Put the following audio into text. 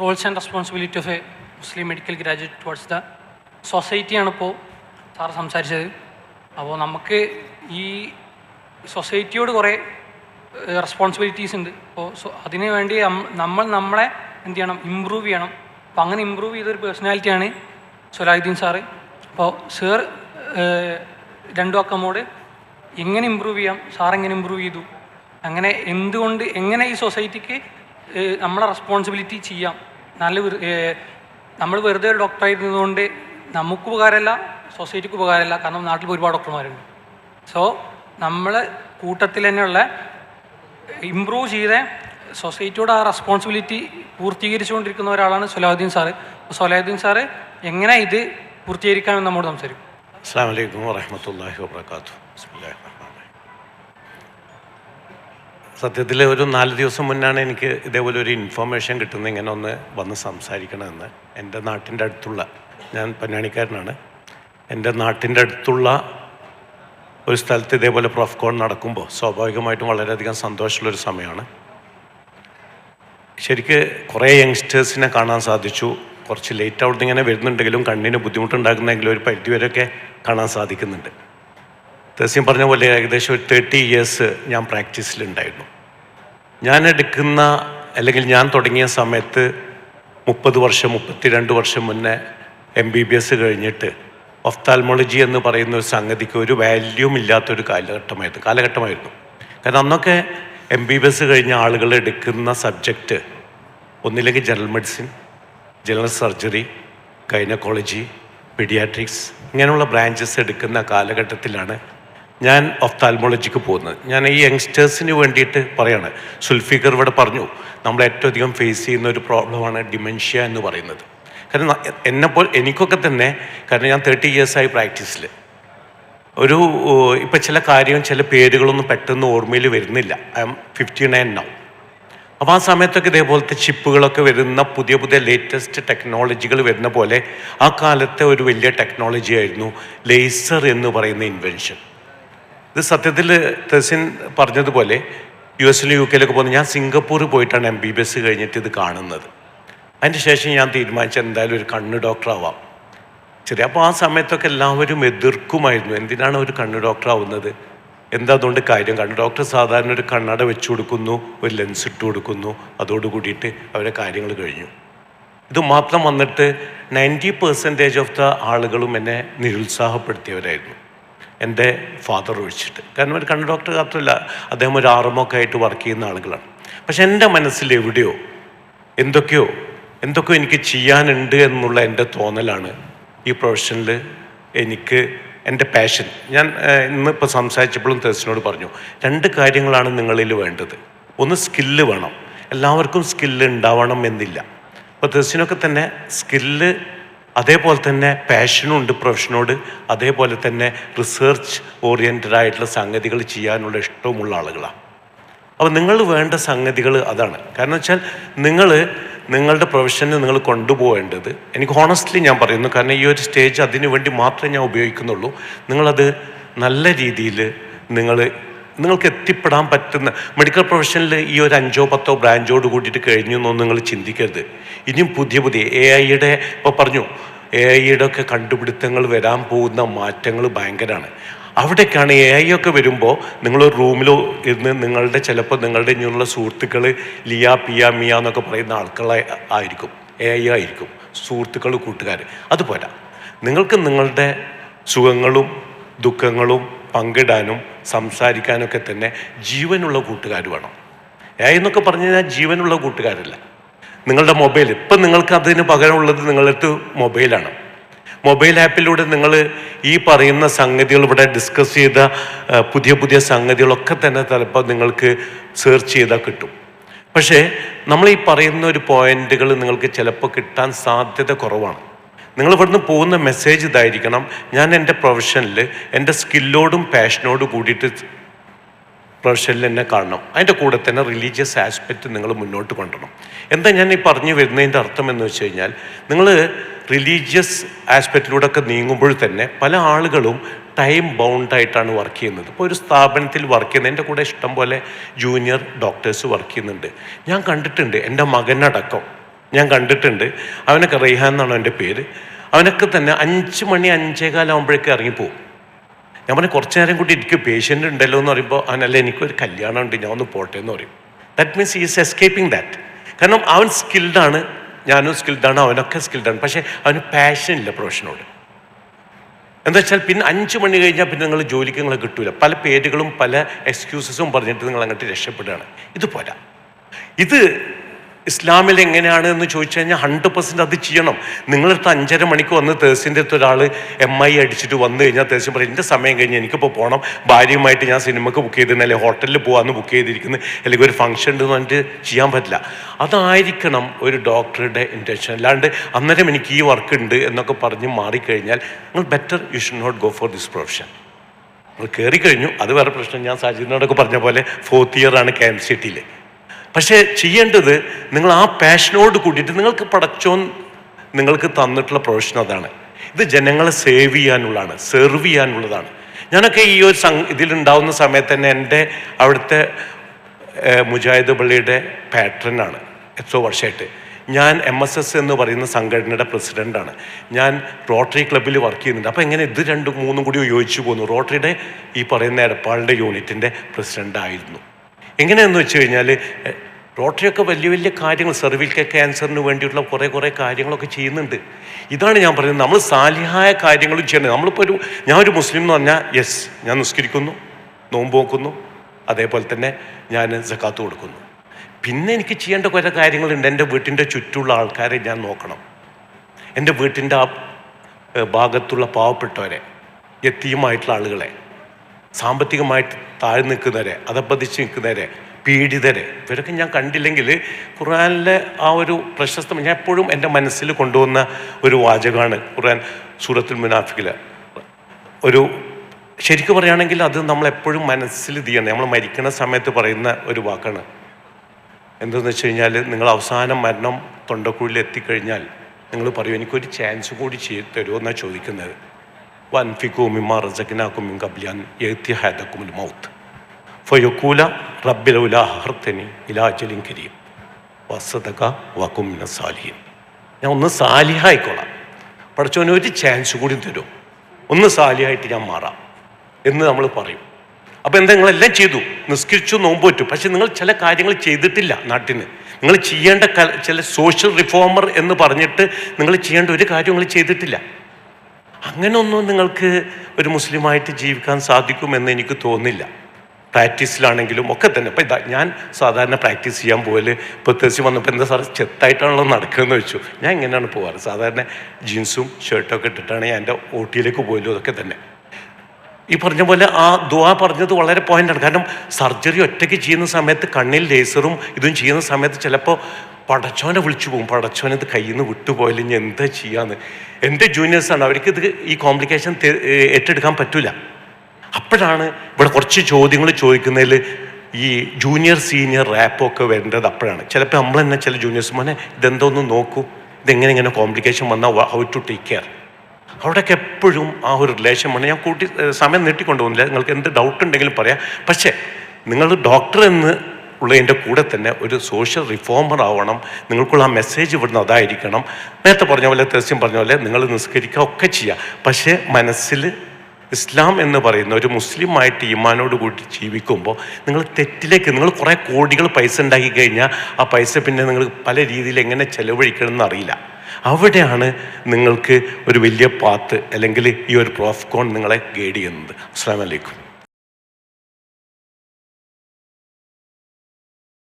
Roles and responsibility of a Muslim medical graduate towards the സൊസൈറ്റിയാണ് ഇപ്പോൾ sir സംസാരിച്ചത്. അപ്പോൾ നമുക്ക് ഈ സൊസൈറ്റിയോട് കുറേ റെസ്പോൺസിബിലിറ്റീസ് ഉണ്ട്. അപ്പോൾ സോ വേണ്ടി നമ്മൾ നമ്മളെ എന്ത് ചെയ്യണം? ഇമ്പ്രൂവ് ചെയ്യണം. അപ്പോൾ അങ്ങനെ ഇമ്പ്രൂവ് ചെയ്തൊരു പേഴ്സണാലിറ്റിയാണ് സൊലാഹുദ്ദീൻ സാറ്. അപ്പോൾ സാർ രണ്ടു അക്കമോട് എങ്ങനെ ഇമ്പ്രൂവ് ചെയ്യാം? സാർ എങ്ങനെ ഇമ്പ്രൂവ് ചെയ്തു? അങ്ങനെ എന്തുകൊണ്ട് എങ്ങനെ ഈ സൊസൈറ്റിക്ക് നമ്മളെ റെസ്പോൺസിബിലിറ്റി ചെയ്യാം? നല്ല നമ്മൾ വെറുതെ ഒരു ഡോക്ടറായിരുന്നതുകൊണ്ട് നമുക്ക് ഉപകാരമല്ല സൊസൈറ്റിക്ക് ഉപകാരമല്ല. കാരണം നാട്ടിൽ ഒരുപാട് ഡോക്ടർമാരുണ്ട് സോ നമ്മൾ കൂട്ടത്തിൽ തന്നെയുള്ള ഇമ്പ്രൂവ് ചെയ്ത സൊസൈറ്റിയോട് ആ റെസ്പോൺസിബിലിറ്റി പൂർത്തീകരിച്ചുകൊണ്ടിരിക്കുന്ന ഒരാളാണ് സൊലാഹുദ്ദീൻ സാറ്. അപ്പോൾ സൊലാഹുദ്ദീൻ സാറ് എങ്ങനെ ഇത് പൂർത്തീകരിക്കാമെന്ന് നമ്മോട് സംസാരിക്കും. അസ്സാം വലൈക്കും വറഹമത്തല്ലാഹി വാബർക്കാത്തു സത്യത്തിൽ ഒരു നാല് ദിവസം മുന്നാണ് എനിക്ക് ഇതേപോലെ ഒരു ഇൻഫർമേഷൻ കിട്ടുന്നത്. ഇങ്ങനെ ഒന്ന് വന്ന് സംസാരിക്കണമെന്ന്. എന്റെ നാട്ടിന്റെ അടുത്തുള്ള ഞാൻ പൊന്നാണിക്കാരനാണ്. എന്റെ നാട്ടിന്റെ അടുത്തുള്ള ഒരു സ്ഥലത്ത് ഇതേപോലെ പ്രൊഫ്കോൺ നടക്കുമ്പോൾ സ്വാഭാവികമായിട്ടും വളരെയധികം സന്തോഷമുള്ളൊരു സമയമാണ്. ശരിക്ക് കുറേ യങ്സ്റ്റേഴ്സിനെ കാണാൻ സാധിച്ചു. കുറച്ച് ലേറ്റ് ഔട്ട് ഇങ്ങനെ വരുന്നുണ്ടെങ്കിലും കണ്ണിന് ബുദ്ധിമുട്ടുണ്ടാകുന്നെങ്കിലും ഒരു പരിധിവരെയൊക്കെ കാണാൻ സാധിക്കുന്നുണ്ട്. തസ്യം പറഞ്ഞ പോലെ ഏകദേശം ഒരു തേർട്ടി ഇയേഴ്സ് ഞാൻ പ്രാക്ടീസിലുണ്ടായിരുന്നു. ഞാൻ എടുക്കുന്ന അല്ലെങ്കിൽ ഞാൻ തുടങ്ങിയ സമയത്ത് മുപ്പത് വർഷം മുപ്പത്തിരണ്ട് വർഷം മുന്നേ എം ബി ബി എസ് കഴിഞ്ഞിട്ട് ഒഫ്താൽമോളജി എന്ന് പറയുന്ന ഒരു സംഗതിക്ക് ഒരു വാല്യൂം ഇല്ലാത്തൊരു കാലഘട്ടമായിരുന്നു കാലഘട്ടമായിരുന്നു. കാരണം അന്നൊക്കെ എം ബി ബി എസ് കഴിഞ്ഞ ആളുകൾ എടുക്കുന്ന സബ്ജക്റ്റ് ഒന്നില്ലെങ്കിൽ general medicine general surgery gynaecology paediatrics ഇങ്ങനെയുള്ള ബ്രാഞ്ചസ് എടുക്കുന്ന കാലഘട്ടത്തിലാണ് ഞാൻ ഒഫ്താൽമോളജിക്ക് പോകുന്നത്. ഞാൻ ഈ യങ്സ്റ്റേഴ്സിന് വേണ്ടിയിട്ട് പറയാണ്. സുൽഫിക്കർ ഇവിടെ പറഞ്ഞു നമ്മൾ ഏറ്റവും അധികം ഫേസ് ചെയ്യുന്ന ഒരു പ്രോബ്ലമാണ് ഡിമെൻഷ്യ എന്ന് പറയുന്നത്. കാരണം എന്നെ എന്നെപ്പോൾ എനിക്കൊക്കെ തന്നെ കാരണം ഞാൻ തേർട്ടി ഇയേഴ്സായി പ്രാക്ടീസിൽ ഒരു ഇപ്പം ചില കാര്യം ചില പേരുകളൊന്നും പെട്ടെന്ന് ഓർമ്മയിൽ വരുന്നില്ല. I'm fifty nine now അപ്പോൾ ആ സമയത്തൊക്കെ ഇതേപോലത്തെ ചിപ്പുകളൊക്കെ വരുന്ന പുതിയ പുതിയ ലേറ്റസ്റ്റ് ടെക്നോളജികൾ വരുന്ന പോലെ ആ കാലത്തെ ഒരു വലിയ ടെക്നോളജി ആയിരുന്നു ലേസർ എന്ന് പറയുന്ന ഇൻവെൻഷൻ ഇത് സത്യത്തിൽ തെസിൻ പറഞ്ഞതുപോലെ യു എസിലും യു കെയിലൊക്കെ പോകുന്നത് ഞാൻ സിംഗപ്പൂർ പോയിട്ടാണ് എം ബി ബി എസ് കഴിഞ്ഞിട്ട് ഇത് കാണുന്നത്. അതിന് ശേഷം ഞാൻ തീരുമാനിച്ച എന്തായാലും ഒരു കണ്ണ് ഡോക്ടർ ആവാം ശരി അപ്പോൾ ആ സമയത്തൊക്കെ എല്ലാവരും എതിർക്കുമായിരുന്നു. എന്തിനാണ് ഒരു കണ്ണ് ഡോക്ടർ ആവുന്നത് എന്താ അതുകൊണ്ട് കാര്യം? കണ്ണ് ഡോക്ടർ സാധാരണ ഒരു കണ്ണട വെച്ചു കൊടുക്കുന്നു ഒരു ലെൻസ് ഇട്ട് കൊടുക്കുന്നു. അതോട് കൂടിയിട്ട് അവരെ കാര്യങ്ങൾ കഴിഞ്ഞു. ഇത് മാത്രം വന്നിട്ട് നയന്റി പെർസെന്റേജ് ഓഫ് ദ ആളുകളും എന്നെ നിരുത്സാഹപ്പെടുത്തിയവരായിരുന്നു. എന്റെ ഫാദർ ഒഴിച്ചിട്ട്. കാരണം ഒരു കണ്ണ് ഡോക്ടർ മാത്രമല്ല അദ്ദേഹം ഒരു ആറുമൊക്കെ ആയിട്ട് വർക്ക് ചെയ്യുന്ന ആളുകളാണ്. പക്ഷെ എന്റെ മനസ്സിൽ എവിടെയോ എന്തൊക്കെയോ എന്തൊക്കെയോ എനിക്ക് ചെയ്യാനുണ്ട് എന്നുള്ള എന്റെ തോന്നലാണ് ഈ പ്രൊഫഷനിൽ എനിക്ക് എന്റെ പാഷൻ ഞാൻ ഇന്നിപ്പോൾ സംസാരിച്ചപ്പോഴും തെസിനോട് പറഞ്ഞു രണ്ട് കാര്യങ്ങളാണ് നിങ്ങളിൽ വേണ്ടത്. ഒന്ന് സ്കില്ല് വേണം. എല്ലാവർക്കും സ്കില്ല് ഉണ്ടാവണം എന്നില്ല. അപ്പോൾ തെസിനൊക്കെ തന്നെ സ്കില്ല് അതേപോലെ തന്നെ പാഷനും ഉണ്ട് പ്രൊഫഷനോട് അതേപോലെ തന്നെ റിസർച്ച് ഓറിയന്റഡ് ആയിട്ടുള്ള സംഗതികൾ ചെയ്യാനുള്ള ഇഷ്ടവുമുള്ള ആളുകളാണ് അപ്പോൾ നിങ്ങൾ വേണ്ട സംഗതികൾ അതാണ്. കാരണം വെച്ചാൽ നിങ്ങൾ നിങ്ങളുടെ പ്രൊഫഷനെ നിങ്ങൾ കൊണ്ടുപോകേണ്ടത് എനിക്ക് ഹോണസ്റ്റ്ലി ഞാൻ പറയുന്നു കാരണം ഈ ഒരു സ്റ്റേജ് അതിനു വേണ്ടി മാത്രമേ ഞാൻ ഉപയോഗിക്കുന്നുള്ളൂ. നിങ്ങളത് നല്ല രീതിയിൽ നിങ്ങൾ നിങ്ങൾക്ക് എത്തിപ്പെടാൻ പറ്റുന്ന മെഡിക്കൽ പ്രൊഫഷനിൽ ഈ ഒരു അഞ്ചോ പത്തോ ബ്രാഞ്ചോട് കൂട്ടിയിട്ട് കഴിഞ്ഞു എന്നൊന്നും നിങ്ങൾ ചിന്തിക്കരുത്. ഇനിയും പുതിയ പുതിയ എ ഐയുടെ ഇപ്പോൾ പറഞ്ഞു എ ഐയുടെ ഒക്കെ കണ്ടുപിടുത്തങ്ങൾ വരാൻ പോകുന്ന മാറ്റങ്ങൾ ഭയങ്കരമാണ് അവിടേക്കാണ് എ ഐ ഒക്കെ വരുമ്പോൾ നിങ്ങൾ റൂമിൽ ഇരുന്ന് നിങ്ങളുടെ ചിലപ്പോൾ നിങ്ങളുടെ ഇനിയുള്ള സുഹൃത്തുക്കൾ ലിയ പിയ മിയ എന്നൊക്കെ പറയുന്ന ആൾക്കളെ ആയിരിക്കും. എ ഐ ആയിരിക്കും. സുഹൃത്തുക്കൾ കൂട്ടുകാർ അതുപോലെ നിങ്ങൾക്ക് നിങ്ങളുടെ സുഖങ്ങളും ദുഃഖങ്ങളും പങ്കിടാനും സംസാരിക്കാനൊക്കെ തന്നെ ജീവനുള്ള കൂട്ടുകാർ വേണം. എന്നൊക്കെ പറഞ്ഞു കഴിഞ്ഞാൽ ജീവനുള്ള കൂട്ടുകാരല്ല. നിങ്ങളുടെ മൊബൈൽ ഇപ്പം നിങ്ങൾക്ക് അതിന് പകരമുള്ളത് നിങ്ങളുടെ മൊബൈലാണ്. മൊബൈൽ ആപ്പിലൂടെ നിങ്ങൾ ഈ പറയുന്ന സംഗതികൾ ഇവിടെ ഡിസ്കസ് ചെയ്ത പുതിയ പുതിയ സംഗതികളൊക്കെ തന്നെ ചിലപ്പോൾ നിങ്ങൾക്ക് സെർച്ച് ചെയ്താൽ കിട്ടും. പക്ഷേ നമ്മൾ ഈ പറയുന്ന ഒരു പോയിന്റുകൾ നിങ്ങൾക്ക് ചിലപ്പോൾ കിട്ടാൻ സാധ്യത കുറവാണ്. നിങ്ങൾ ഇവിടുന്ന് പോകുന്ന മെസ്സേജ് ഇതായിരിക്കണം. ഞാൻ എന്റെ പ്രൊഫഷനിൽ എന്റെ സ്കില്ലോടും പാഷനോടും കൂടിയിട്ട് പ്രൊഫഷനിൽ എന്നെ കാണണം. അതിന്റെ കൂടെ തന്നെ റിലീജിയസ് ആസ്പെക്റ്റ് നിങ്ങൾ മുന്നോട്ട് കൊണ്ടുവരണം. എന്താ ഞാൻ ഈ പറഞ്ഞു വരുന്നതിന്റെ അർത്ഥം എന്ന് വെച്ച് കഴിഞ്ഞാൽ നിങ്ങൾ റിലീജിയസ് ആസ്പെക്റ്റിലൂടെ ഒക്കെ നീങ്ങുമ്പോൾ തന്നെ പല ആളുകളും ടൈം ബൗണ്ടായിട്ടാണ് വർക്ക് ചെയ്യുന്നത്. ഇപ്പോൾ ഒരു സ്ഥാപനത്തിൽ വർക്ക് ചെയ്യുന്നത് എന്റെ കൂടെ ഇഷ്ടം പോലെ ജൂനിയർ ഡോക്ടേഴ്സ് വർക്ക് ചെയ്യുന്നുണ്ട്. ഞാൻ കണ്ടിട്ടുണ്ട് എന്റെ മകനടക്കം. ഞാൻ കണ്ടിട്ടുണ്ട്. അവനൊക്കെ റെയ്ഹാൻ എന്നാണ് എന്റെ പേര്. അവനൊക്കെ തന്നെ അഞ്ച് മണി അഞ്ചേകാലാകുമ്പോഴേക്ക് ഇറങ്ങിപ്പോവും. ഞാൻ പറഞ്ഞു കുറച്ച് നേരം കൂടി എനിക്ക് പേഷ്യന്റ് ഉണ്ടല്ലോ എന്ന് പറയുമ്പോൾ അവനല്ല എനിക്കൊരു കല്യാണം ഉണ്ട് ഞാൻ ഒന്ന് പോട്ടെ എന്ന് പറയും. That means is escaping that കാരണം അവൻ സ്കിൽഡാണ് ഞാനും സ്കിൽഡാണ് അവനൊക്കെ സ്കിൽഡാണ് പക്ഷേ അവന് പാഷൻ ഇല്ല പ്രൊഫഷനോട് എന്താ വെച്ചാൽ പിന്നെ അഞ്ച് മണി കഴിഞ്ഞാൽ പിന്നെ നിങ്ങൾ ജോലിക്ക് നിങ്ങൾ കിട്ടൂല. പല പേരുകളും പല എക്സ്ക്യൂസസും പറഞ്ഞിട്ട് നിങ്ങൾ അങ്ങോട്ട് രക്ഷപ്പെടുകയാണ്. ഇത് പോരാ. ഇത് ഇസ്ലാമിൽ എങ്ങനെയാണ് എന്ന് ചോദിച്ചു കഴിഞ്ഞാൽ ഹൺഡ്രഡ് പെർസെന്റ് അത് ചെയ്യണം. നിങ്ങളടുത്ത് അഞ്ചര മണിക്ക് വന്ന് തേഴ്സിന്റെ അടുത്ത് ഒരാൾ എം ഐ അടിച്ചിട്ട് വന്നു കഴിഞ്ഞാൽ തേഴ്സിൻ പറയും എന്റെ സമയം കഴിഞ്ഞ് എനിക്കിപ്പോൾ പോകണം ഭാര്യയുമായിട്ട് ഞാൻ സിനിമക്ക് ബുക്ക് ചെയ്തിരുന്നു അല്ലെങ്കിൽ ഹോട്ടലിൽ പോകാമെന്ന് ബുക്ക് ചെയ്തിരിക്കുന്നു. അല്ലെങ്കിൽ ഒരു ഫംഗ്ഷൻ ഉണ്ടെന്ന് പറഞ്ഞിട്ട് ചെയ്യാൻ പറ്റില്ല. അതായിരിക്കണം ഒരു ഡോക്ടറുടെ ഇന്റൻഷൻ അല്ലാണ്ട് അന്നേരം എനിക്ക് ഈ വർക്ക് ഉണ്ട് എന്നൊക്കെ പറഞ്ഞ് മാറിക്കഴിഞ്ഞാൽ നിങ്ങൾ better you should not go for this profession കയറി കഴിഞ്ഞു അത് വേറെ പ്രശ്നം. ഞാൻ സാജിദിനോടൊക്കെ പറഞ്ഞ പോലെ ഫോർത്ത് ഇയർ ആണ് കെ എം സി ടിയിൽ പക്ഷേ ചെയ്യേണ്ടത് നിങ്ങൾ ആ പാഷനോട് കൂടിയിട്ട് നിങ്ങൾക്ക് പടച്ചോൻ നിങ്ങൾക്ക് തന്നിട്ടുള്ള പ്രൊഫഷൻ അതാണ്. ഇത് ജനങ്ങളെ സേവ് ചെയ്യാനുള്ളതാണ് സെർവ് ചെയ്യാനുള്ളതാണ്. ഞാനൊക്കെ ഈ ഒരു സം ഇതിലുണ്ടാവുന്ന സമയത്ത് തന്നെ എന്റെ അവിടുത്തെ മുജാഹിദ് പള്ളിയുടെ പാട്രനാണ് എത്രയോ വർഷമായിട്ട് ഞാൻ എം എസ് എസ് എന്ന് പറയുന്ന സംഘടനയുടെ പ്രസിഡന്റാണ് ഞാൻ റോട്ടറി ക്ലബ്ബിൽ വർക്ക് ചെയ്യുന്നുണ്ട്. അപ്പോൾ എങ്ങനെ ഇത് രണ്ടും മൂന്നും കൂടി യോജിച്ചു പോകുന്നു റോട്ടറിയുടെ ഈ പറയുന്ന എടപ്പാളിന്റെ യൂണിറ്റിന്റെ പ്രസിഡന്റായിരുന്നു എങ്ങനെയെന്ന് വെച്ച് കഴിഞ്ഞാൽ റോട്ടറിയൊക്കെ വലിയ വലിയ കാര്യങ്ങൾ സെർവിക്കൽ ക്യാൻസറിന് വേണ്ടിയിട്ടുള്ള കുറേ കുറേ കാര്യങ്ങളൊക്കെ ചെയ്യുന്നുണ്ട്. ഇതാണ് ഞാൻ പറയുന്നത്. നമ്മൾ സാലിഹായ കാര്യങ്ങളും ചെയ്യണം. നമ്മളിപ്പോൾ ഒരു ഞാൻ ഒരു മുസ്ലിം എന്ന് പറഞ്ഞാൽ യെസ് ഞാൻ നിസ്കരിക്കുന്നു നോമ്പ് നോക്കുന്നു അതേപോലെ തന്നെ ഞാൻ സക്കാത്ത് കൊടുക്കുന്നു. പിന്നെ എനിക്ക് ചെയ്യേണ്ട കുറേ കാര്യങ്ങളുണ്ട്. എന്റെ വീട്ടിന്റെ ചുറ്റുള്ള ആൾക്കാരെ ഞാൻ നോക്കണം. എന്റെ വീട്ടിന്റെ ആ ഭാഗത്തുള്ള പാവപ്പെട്ടവരെ എത്തിയുമായിട്ടുള്ള ആളുകളെ സാമ്പത്തികമായിട്ട് താഴ്ന്നു നിൽക്കുന്നവരെ അതപ്പതിച്ച് നിൽക്കുന്നവരെ പീഡിതരെ ഇവരൊക്കെ ഞാൻ കണ്ടില്ലെങ്കിൽ ഖുറാനിലെ ആ ഒരു പ്രശസ്തം ഞാൻ എപ്പോഴും എന്റെ മനസ്സിൽ കൊണ്ടുവന്ന ഒരു വാചകമാണ് ഖുറാൻ സൂറത്തുൽ മുനാഫിക്കിൽ ഒരു ശരിക്കും പറയുകയാണെങ്കിൽ അത് നമ്മളെപ്പോഴും മനസ്സിൽ ചെയ്യണം. നമ്മൾ മരിക്കുന്ന സമയത്ത് പറയുന്ന ഒരു വാക്കാണ്. എന്തെന്ന് വെച്ച് കഴിഞ്ഞാൽ നിങ്ങൾ അവസാനം മരണം തൊണ്ടക്കുഴിയിൽ എത്തിക്കഴിഞ്ഞാൽ നിങ്ങൾ പറയും എനിക്കൊരു ചാൻസ് കൂടി ചെയ്ത് തരുമോ? എന്നാണ് ചോദിക്കുന്നത്. വൻഫിക്കും മിമ്മ റസക്കിനാക്കും കബ്ലിയാൻ എത്തി ഹാദക്കും മൗത്ത്. ഫയൊക്കൂല റബ്ബിലുലാഹർത്തനി ഇലാജലിം കരീം വസതക വകും സാലിഹിൻ ഞാൻ ഒന്ന് സാലിഹായിക്കോളാം. പഠിച്ചവന് ഒരു ചാൻസ് കൂടി തരും. ഒന്ന് സാലിഹായിട്ട് ഞാൻ മാറാം എന്ന് നമ്മൾ പറയും. അപ്പോൾ എന്താ നിങ്ങളെല്ലാം ചെയ്തു? നിസ്കരിച്ചു നോമ്പ് പറ്റും പക്ഷെ നിങ്ങൾ ചില കാര്യങ്ങൾ ചെയ്തിട്ടില്ല നാട്ടിന്. നിങ്ങൾ ചെയ്യേണ്ട ചില സോഷ്യൽ റിഫോമർ എന്ന് പറഞ്ഞിട്ട് നിങ്ങൾ ചെയ്യേണ്ട ഒരു കാര്യം നിങ്ങൾ ചെയ്തിട്ടില്ല. അങ്ങനെയൊന്നും നിങ്ങൾക്ക് ഒരു മുസ്ലിമായിട്ട് ജീവിക്കാൻ സാധിക്കുമെന്ന് എനിക്ക് തോന്നില്ല. പ്രാക്ടീസിലാണെങ്കിലും ഒക്കെ തന്നെ. ഇപ്പം ഇതാ ഞാൻ സാധാരണ പ്രാക്ടീസ് ചെയ്യാൻ പോകൽ തെസി വന്നപ്പോൾ എന്താ സാറ് ചെത്തായിട്ടാണല്ലോ നടക്കുകയെന്ന് വെച്ചു ഞാൻ ഇങ്ങനെയാണ് പോകാറ് സാധാരണ ജീൻസും ഷർട്ടൊക്കെ ഇട്ടിട്ടാണ് ഞാൻ എന്റെ ഓട്ടിയിലേക്ക് പോയല്ലോ അതൊക്കെ തന്നെ. ഈ പറഞ്ഞ പോലെ ആ ദുവാ പറഞ്ഞത് വളരെ പോയിന്റാണ് കാരണം സർജറി ഒറ്റയ്ക്ക് ചെയ്യുന്ന സമയത്ത് കണ്ണിൽ ലേസറും ഇതും ചെയ്യുന്ന സമയത്ത് ചിലപ്പോൾ പടച്ചോനെ വിളിച്ചു പോകും. പടച്ചോനെ ഇത് കയ്യിൽ നിന്ന് വിട്ടുപോയാലും ഇനി എന്താ ചെയ്യാന്ന്. എന്റെ ജൂനിയേഴ്സാണ് അവർക്ക് ഇത് ഈ കോംപ്ലിക്കേഷൻ ഏറ്റെടുക്കാൻ പറ്റൂല. അപ്പോഴാണ് ഇവിടെ കുറച്ച് ചോദ്യങ്ങൾ ചോദിക്കുന്നതിൽ ഈ ജൂനിയർ സീനിയർ റാപ്പൊക്കെ വരേണ്ടത് അപ്പോഴാണ്. ചിലപ്പോൾ നമ്മൾ തന്നെ ചില ജൂനിയേഴ്സ് മോനെ ഇതെന്തോന്ന് നോക്കൂ? ഇതെങ്ങനെ ഇങ്ങനെ കോംപ്ലിക്കേഷൻ വന്നാൽ ഹൗ ടു ടേക്ക് കെയർ അവിടെയൊക്കെ എപ്പോഴും ആ ഒരു റിലേഷൻ വേണം ഞാൻ കൂട്ടി സമയം നീട്ടിക്കൊണ്ടുപോകുന്നില്ല. നിങ്ങൾക്ക് എന്ത് ഡൗട്ട് ഉണ്ടെങ്കിലും പറയാം. പക്ഷേ നിങ്ങൾ ഡോക്ടർ എന്ന് ഉള്ളതിന്റെ കൂടെ തന്നെ ഒരു സോഷ്യൽ റിഫോമർ ആവണം. നിങ്ങൾക്കുള്ള ആ മെസ്സേജ് ഇവിടുന്ന് അതായിരിക്കണം. നേരത്തെ പറഞ്ഞ പോലെ തീർച്ചയായും പറഞ്ഞ പോലെ നിങ്ങൾ നിസ്കരിക്കുക ഒക്കെ ചെയ്യുക പക്ഷേ മനസ്സിൽ ഇസ്ലാം എന്ന് പറയുന്ന ഒരു മുസ്ലിമായിട്ട് ഈമാനോട് കൂടി ജീവിക്കുമ്പോൾ നിങ്ങൾ തെറ്റിലേക്ക് നിങ്ങൾ കുറേ കോടികൾ പൈസ ഉണ്ടാക്കി കഴിഞ്ഞാൽ ആ പൈസ പിന്നെ നിങ്ങൾ പല രീതിയിൽ എങ്ങനെ ചെലവഴിക്കണം എന്നറിയില്ല. അവിടെയാണ് നിങ്ങൾക്ക് ഒരു വലിയ പാത്ത് അല്ലെങ്കിൽ ഈ ഒരു പ്രോഫ്കോൺ നിങ്ങളെ ഗൈഡ് ചെയ്യുന്നത്. അസ്സാം വലൈക്കും